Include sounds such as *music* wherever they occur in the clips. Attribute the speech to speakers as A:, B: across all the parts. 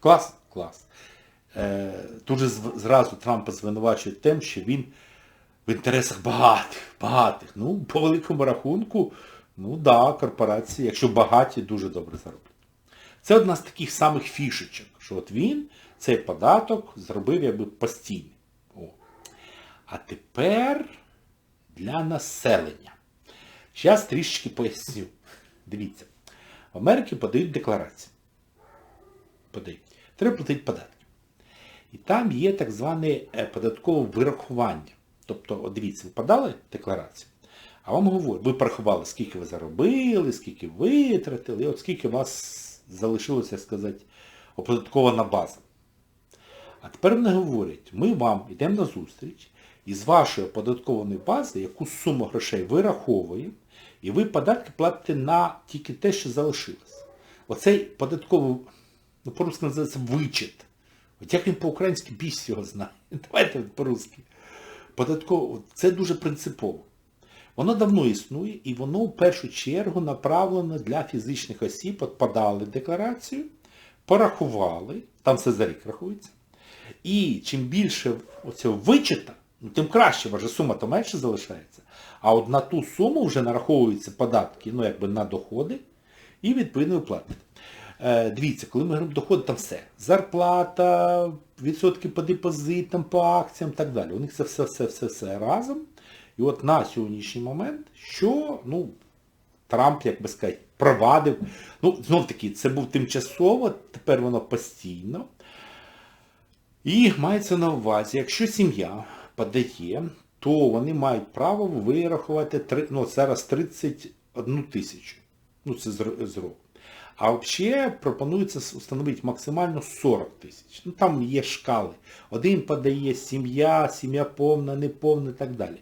A: Клас? Клас. Е, Тут зразу Трампа звинувачують тим, що він в інтересах багатих, багатих. Ну, по великому рахунку, ну да, корпорації, якщо багаті, дуже добре зароблять. Це одна з таких самих фішечок, що от він цей податок зробив якби постійний. А тепер для населення. Зараз трішечки поясню. Дивіться. В Америці подають декларації. Подають. Треба платити податки. І там є так зване е, податкове вирахування. Тобто, от дивіться, ви подали декларацію, а вам говорять, ви порахували, скільки ви заробили, скільки витратили, і от скільки у вас залишилося, сказати, оподаткована база. А тепер вони говорять, ми вам йдемо на зустріч, і з вашої оподаткованої бази яку суму грошей вираховуємо, і ви податки платите на тільки те, що залишилось. Оцей податковий, ну по-русски називається вичет. От як він по-українськи біс його знає. *laughs* Давайте по-русски. Податково, це дуже принципово. Воно давно існує і воно в першу чергу направлено для фізичних осіб, от подали декларацію, порахували, там все за рік рахується. І чим більше оцього вичета, ну, тим краще, ваша сума то менше залишається. А от на ту суму вже нараховуються податки, ну якби на доходи, і відповідно. Е, дивіться, коли ми говоримо доходи, там все. Зарплата, відсотки по депозитам, по акціям так далі. У них це все, все, все, все разом. І от на сьогоднішній момент, що, ну, Трамп, як би сказати, провадив. Ну, знов таки, це був тимчасово, тепер воно постійно. І мається на увазі, якщо сім'я подає, то вони мають право вирахувати, ну, зараз 31 тисячу. Ну, це з року. А взагалі пропонується встановити максимально 40 тисяч. Ну там є шкали. Один подає сім'я, сім'я повна, неповна і так далі.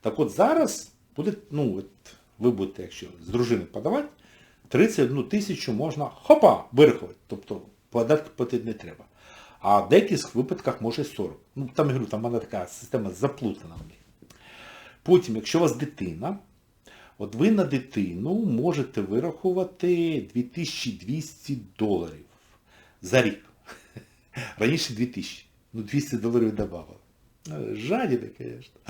A: Так от зараз буде, ну, от ви будете, якщо з дружини подавати, 31 тисячу можна хопа, вирахувати. Тобто податки платити не треба. А в деяких випадках може 40. Ну, там, я говорю, там вона така система заплутана в них. Потім, якщо у вас дитина, от ви на дитину можете вирахувати 2200 доларів за рік. Раніше 2000. Ну, 200 доларів додавали. Жаділи, звісно.